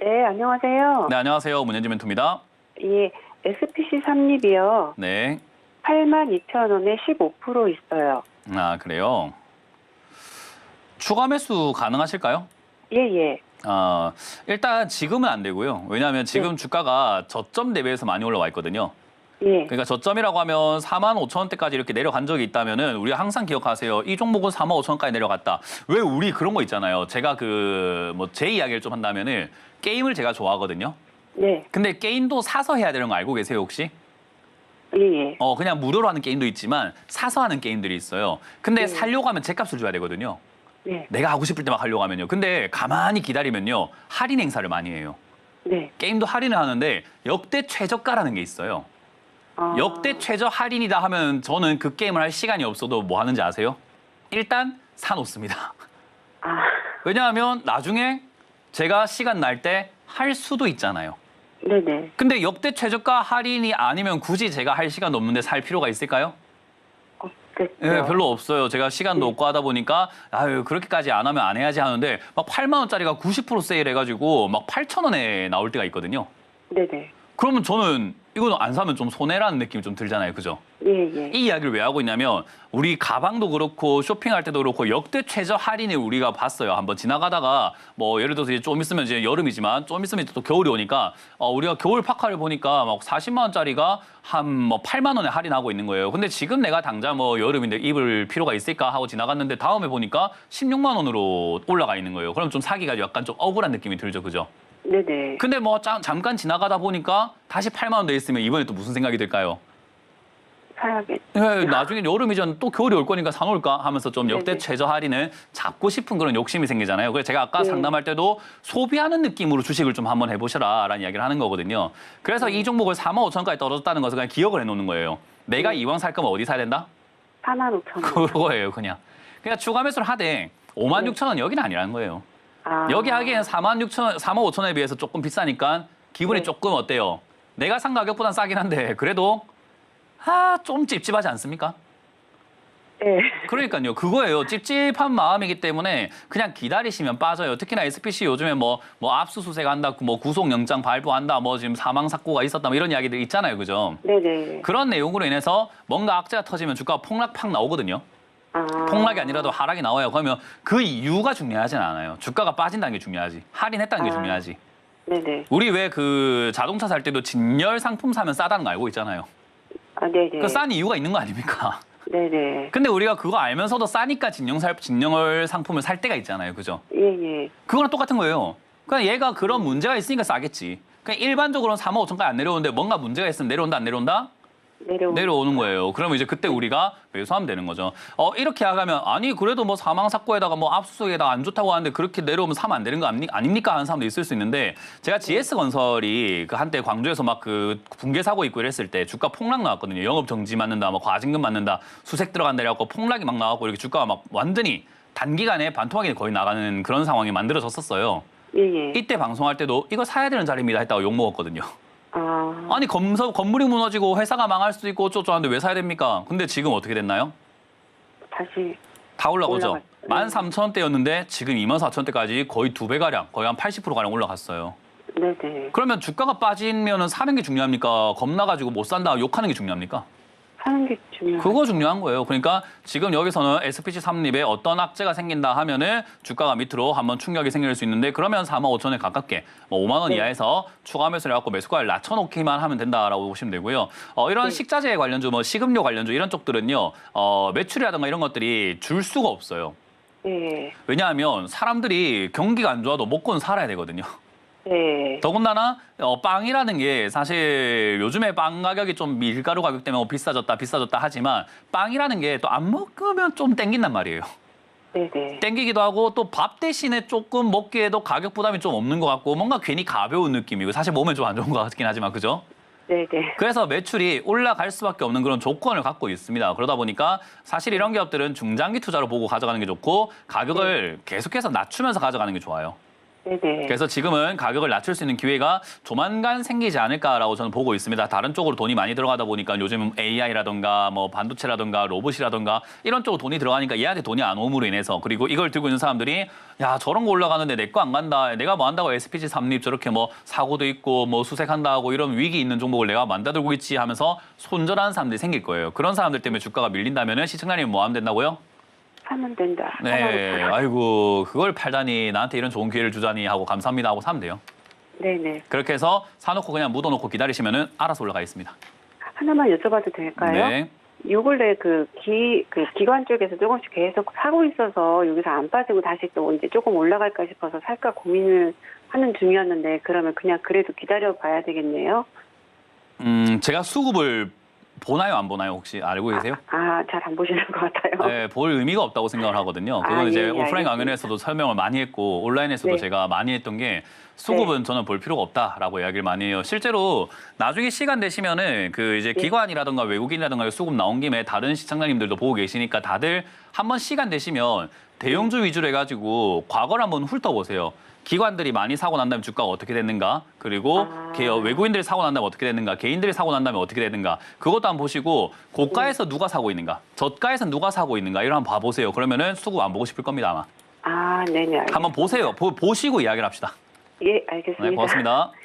네, 안녕하세요. 네, 안녕하세요. 문현지 멘토입니다. 예, SPC 삼립이요. 네. 82,000원에 15% 있어요. 아, 그래요. 추가 매수 가능하실까요? 예, 예. 아, 일단 지금은 안 되고요. 왜냐하면 지금 네. 주가가 저점 대비해서 많이 올라와 있거든요. 예. 그러니까 저점이라고 하면 4만 5천 원대까지 이렇게 내려간 적이 있다면은 우리가 항상 기억하세요. 이 종목은 4만 5천 원까지 내려갔다. 왜 우리 그런 거 있잖아요. 제가 그 뭐 제 이야기를 좀 한다면은 게임을 제가 좋아하거든요. 네. 근데 게임도 사서 해야 되는 거 알고 계세요, 혹시? 예, 예. 어, 그냥 무료로 하는 게임도 있지만 사서 하는 게임들이 있어요. 근데 네. 살려고 하면 제값을 줘야 되거든요. 네. 내가 하고 싶을 때 막 하려고 하면요. 근데 가만히 기다리면요. 할인 행사를 많이 해요. 네. 게임도 할인을 하는데 역대 최저가라는 게 있어요. 아, 역대 최저 할인이다 하면 저는 그 게임을 할 시간이 없어도 뭐 하는지 아세요? 일단 사놓습니다. 아, 왜냐하면 나중에 제가 시간 날 때 할 수도 있잖아요. 네네. 근데 역대 최저가 할인이 아니면 굳이 제가 할 시간도 없는데 살 필요가 있을까요? 없겠죠. 예, 별로 없어요. 제가 시간도 네. 없고 하다 보니까 아유 그렇게까지 안 하면 안 해야지 하는데 막 8만 원짜리가 90% 세일해가지고 막 8천 원에 나올 때가 있거든요. 네네. 그러면 저는 이거는 안 사면 좀 손해라는 느낌이 좀 들잖아요, 그죠? 예, 예. 이 이야기를 왜 하고 있냐면 우리 가방도 그렇고 쇼핑할 때도 그렇고 역대 최저 할인을 우리가 봤어요. 한번 지나가다가 뭐 예를 들어서 이제 좀 있으면 이제 여름이지만 좀 있으면 또 겨울이 오니까 어, 우리가 겨울 파카를 보니까 막 40만 원짜리가 한 뭐 8만 원에 할인하고 있는 거예요. 근데 지금 내가 당장 뭐 여름인데 입을 필요가 있을까 하고 지나갔는데 다음에 보니까 16만 원으로 올라가 있는 거예요. 그럼 좀 사기가 약간 좀 억울한 느낌이 들죠, 그죠? 네네. 근데 뭐 자- 잠깐 지나가다 보니까 다시 8만 원 돼 있으면 이번에 또 무슨 생각이 들까요? 사야겠. 예, 나중에 여름이전 또 겨울이 올 거니까 사놓을까 하면서 좀 역대 네네. 최저 할인을 잡고 싶은 그런 욕심이 생기잖아요. 그래서 제가 아까 네. 상담할 때도 소비하는 느낌으로 주식을 좀 한번 해보시라라는 이야기를 하는 거거든요. 그래서 네. 이 종목을 4만 5천까지 떨어졌다는 것을 그냥 기억을 해놓는 거예요. 내가 네. 이왕 살 거면 어디 사야 된다? 45,000원. 그거예요, 그냥. 그냥 추가 매수를 하되 5만 네. 6천 원 여기는 아니라는 거예요. 아, 여기 하기에는 4만 6천, 4만 5천 원에 비해서 조금 비싸니까 기분이 네. 조금 어때요? 내가 산 가격보단 싸긴 한데 그래도 아, 좀 찝찝하지 않습니까? 네. 그러니까요. 그거예요. 찝찝한 마음이기 때문에 그냥 기다리시면 빠져요. 특히나 SPC 요즘에 뭐, 뭐 압수수색 한다, 뭐 구속영장 발부한다, 뭐 지금 사망 사고가 있었다, 뭐 이런 이야기들 있잖아요. 그죠? 네네. 그런 내용으로 인해서 뭔가 악재가 터지면 주가가 폭락 팍 나오거든요. 아, 폭락이 아니라도 하락이 나와요. 그러면 그 이유가 중요하진 않아요. 주가가 빠진다는 게 중요하지. 할인했다는 게 아. 중요하지. 네네. 우리 왜 그 자동차 살 때도 진열 상품 사면 싸다는 거 알고 있잖아요. 아, 네네. 그 싼 이유가 있는 거 아닙니까? 네네. 근데 우리가 그거 알면서도 싸니까 진영 살 진영을 상품을 살 때가 있잖아요. 그죠? 예, 예. 그거랑 똑같은 거예요. 그냥 얘가 그런 문제가 있으니까 싸겠지. 그냥 일반적으로는 3만 5천까지 안 내려오는데 뭔가 문제가 있으면 내려온다 안 내려온다? 내려. 내려오는 거예요. 그러면 이제 그때 우리가 매수하면 되는 거죠. 어 이렇게 하가면 아니 그래도 뭐 사망 사고에다가 뭐 압수수색에다가 안 좋다고 하는데 그렇게 내려오면 사면 안 되는 거 아니, 아닙니까 하는 사람도 있을 수 있는데 제가 GS 건설이 그 한때 광주에서 막 그 붕괴 사고 있고 이랬을 때 주가 폭락 나왔거든요. 영업 정지 맞는다, 뭐 과징금 맞는다, 수색 들어간다 이래갖고 폭락이 막 나왔고 이렇게 주가가 막 완전히 단기간에 반토막이 거의 나가는 그런 상황이 만들어졌었어요. 예, 예. 이때 방송할 때도 이거 사야 되는 자리입니다 했다고 욕 먹었거든요. 아, 아니 검사, 건물이 무너지고 회사가 망할 수도 있고 어쩌고 하는데 왜 사야 됩니까? 근데 지금 어떻게 됐나요? 다시. 다. 올라갔- 네. 13,000원대였는데 지금 24,000원대까지 거의 두 배 가량, 거의 한 80% 가량 올라갔어요. 네네. 그러면 주가가 빠지면 사는 게 중요합니까? 겁나 가지고 못 산다 욕하는 게 중요합니까? 하는 게 중요해요. 그거 중요한 거예요. 그러니까 지금 여기서는 SPC 3립에 어떤 악재가 생긴다 하면은 주가가 밑으로 한번 충격이 생길 수 있는데 그러면 4만 5천 원에 가깝게 뭐 5만 원 네. 이하에서 추가 매수를 해갖고 매수가를 낮춰놓기만 하면 된다라고 보시면 되고요. 어, 이런 네. 식자재 관련주, 뭐 식음료 관련주 이런 쪽들은요, 어, 매출이라든가 이런 것들이 줄 수가 없어요. 네. 왜냐하면 사람들이 경기가 안 좋아도 먹고는 살아야 되거든요. 네. 더군다나 어, 빵이라는 게 사실 요즘에 빵 가격이 좀 밀가루 가격 때문에 뭐 비싸졌다 비싸졌다 하지만 빵이라는 게 또 안 먹으면 좀 땡긴단 말이에요. 네네. 땡기기도 하고 또 밥 대신에 조금 먹기에도 가격 부담이 좀 없는 것 같고 뭔가 괜히 가벼운 느낌이고 사실 몸에 좀 안 좋은 것 같긴 하지만 그죠? 네네. 그래서 매출이 올라갈 수밖에 없는 그런 조건을 갖고 있습니다. 그러다 보니까 사실 이런 기업들은 중장기 투자로 보고 가져가는 게 좋고 가격을 계속해서 낮추면서 가져가는 게 좋아요. 그래서 지금은 가격을 낮출 수 있는 기회가 조만간 생기지 않을까라고 저는 보고 있습니다. 다른 쪽으로 돈이 많이 들어가다 보니까 요즘 AI라던가 뭐 반도체라던가 로봇이라던가 이런 쪽으로 돈이 들어가니까 얘한테 돈이 안 오므로 인해서 그리고 이걸 들고 있는 사람들이 야 저런 거 올라가는데 내 거 안 간다. 내가 뭐 한다고 SPG 삼립 저렇게 뭐 사고도 있고 뭐 수색한다 하고 이런 위기 있는 종목을 내가 만다 들고 있지 하면서 손절하는 사람들이 생길 거예요. 그런 사람들 때문에 주가가 밀린다면은 시청자님 뭐 하면 된다고요? 사면 된다. 네. 아이고 그걸 팔다니 나한테 이런 좋은 기회를 주다니 하고 감사합니다 하고 사면 돼요. 네네. 그렇게 해서 사놓고 그냥 묻어놓고 기다리시면은 알아서 올라가겠습니다. 하나만 여쭤봐도 될까요? 네. 요 근래 그 기, 그 기관 쪽에서 조금씩 계속 사고 있어서 여기서 안 빠지고 다시 또 이제 조금 올라갈까 싶어서 살까 고민을 하는 중이었는데 그러면 그냥 그래도 기다려 봐야 되겠네요. 음, 제가 수급을 보나요, 안 보나요? 혹시 알고 계세요? 아, 잘 안 보시는 것 같아요. 네, 볼 의미가 없다고 생각을 하거든요. 그건 아, 이제 예, 예, 오프라인 알겠습니다. 강연에서도 설명을 많이 했고 온라인에서도 네. 제가 많이 했던 게 수급은 저는 볼 필요가 없다라고 이야기를 많이 해요. 실제로 나중에 시간 되시면은 그 이제 네. 기관이라든가 외국인이라든가 수급 나온 김에 다른 시청자님들도 보고 계시니까 다들 한번 시간 되시면 대형주 위주로 해가지고 과거를 한번 훑어보세요. 기관들이 많이 사고 난 다음에 주가가 어떻게 됐는가? 그리고 아. 개- 외국인들이 사고 난 다음에 어떻게 됐는가? 개인들이 사고 난 다음에 어떻게 됐는가? 그것도 한번 보시고 고가에서 누가 사고 있는가? 저가에서 누가 사고 있는가? 이런 한번 봐보세요. 그러면은 수급 안 보고 싶을 겁니다 아마. 아, 네네. 알겠습니다. 한번 보세요. 보, 보시고 이야기를 합시다. 예, 알겠습니다. 네 고맙습니다